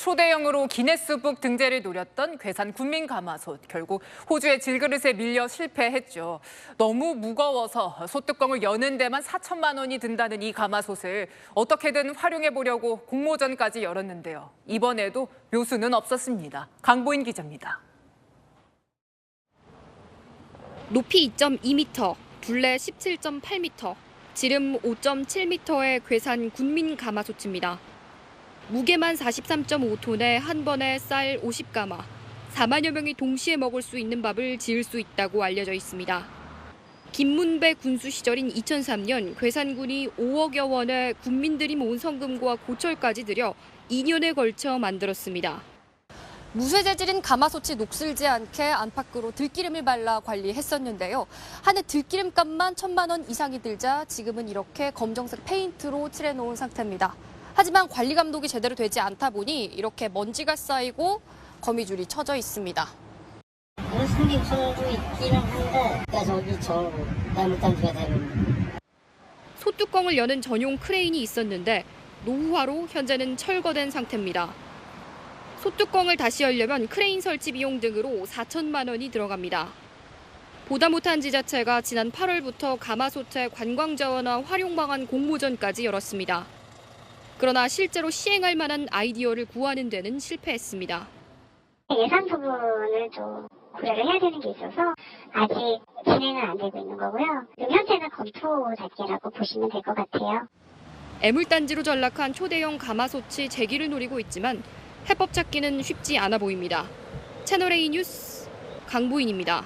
초대형으로 기네스북 등재를 노렸던 괴산 군민 가마솥 결국 호주의 질그릇에 밀려 실패했죠. 너무 무거워서 솥뚜껑을 여는 데만 4천만 원이 든다는 이 가마솥을 어떻게든 활용해 보려고 공모전까지 열었는데요. 이번에도 묘수는 없었습니다. 강보인 기자입니다. 높이 2.2m, 둘레 17.8m, 지름 5.7m의 괴산 군민 가마솥입니다. 무게만 43.5톤에 한 번에 쌀 50가마, 4만여 명이 동시에 먹을 수 있는 밥을 지을 수 있다고 알려져 있습니다. 김문배 군수 시절인 2003년 괴산군이 5억여 원의 군민들이 모은 성금과 고철까지 들여 2년에 걸쳐 만들었습니다. 무쇠 재질인 가마솥이 녹슬지 않게 안팎으로 들기름을 발라 관리했었는데요. 한 해 들기름값만 천만 원 이상이 들자 지금은 이렇게 검정색 페인트로 칠해놓은 상태입니다. 하지만 관리 감독이 제대로 되지 않다 보니 이렇게 먼지가 쌓이고 거미줄이 쳐져 있습니다. 손님 손도 있기는 한데 저기 저 나무단지가 되는 소뚜껑을 여는 전용 크레인이 있었는데 노후화로 현재는 철거된 상태입니다. 소뚜껑을 다시 열려면 크레인 설치 비용 등으로 4천만 원이 들어갑니다. 보다 못한 지자체가 지난 8월부터 가마솥의 관광 자원화 활용 방안 공모전까지 열었습니다. 그러나 실제로 시행할 만한 아이디어를 구하는 데는 실패했습니다. 예산 부분을 좀 고려를 해야 되는 게 있어서 아직 진행은 안 되고 있는 거고요. 지금 현재는 검토 단계라고 보시면 될 것 같아요. 애물단지로 전락한 초대형 가마솥이 재기를 노리고 있지만 해법 찾기는 쉽지 않아 보입니다. 채널A 뉴스 강보인입니다.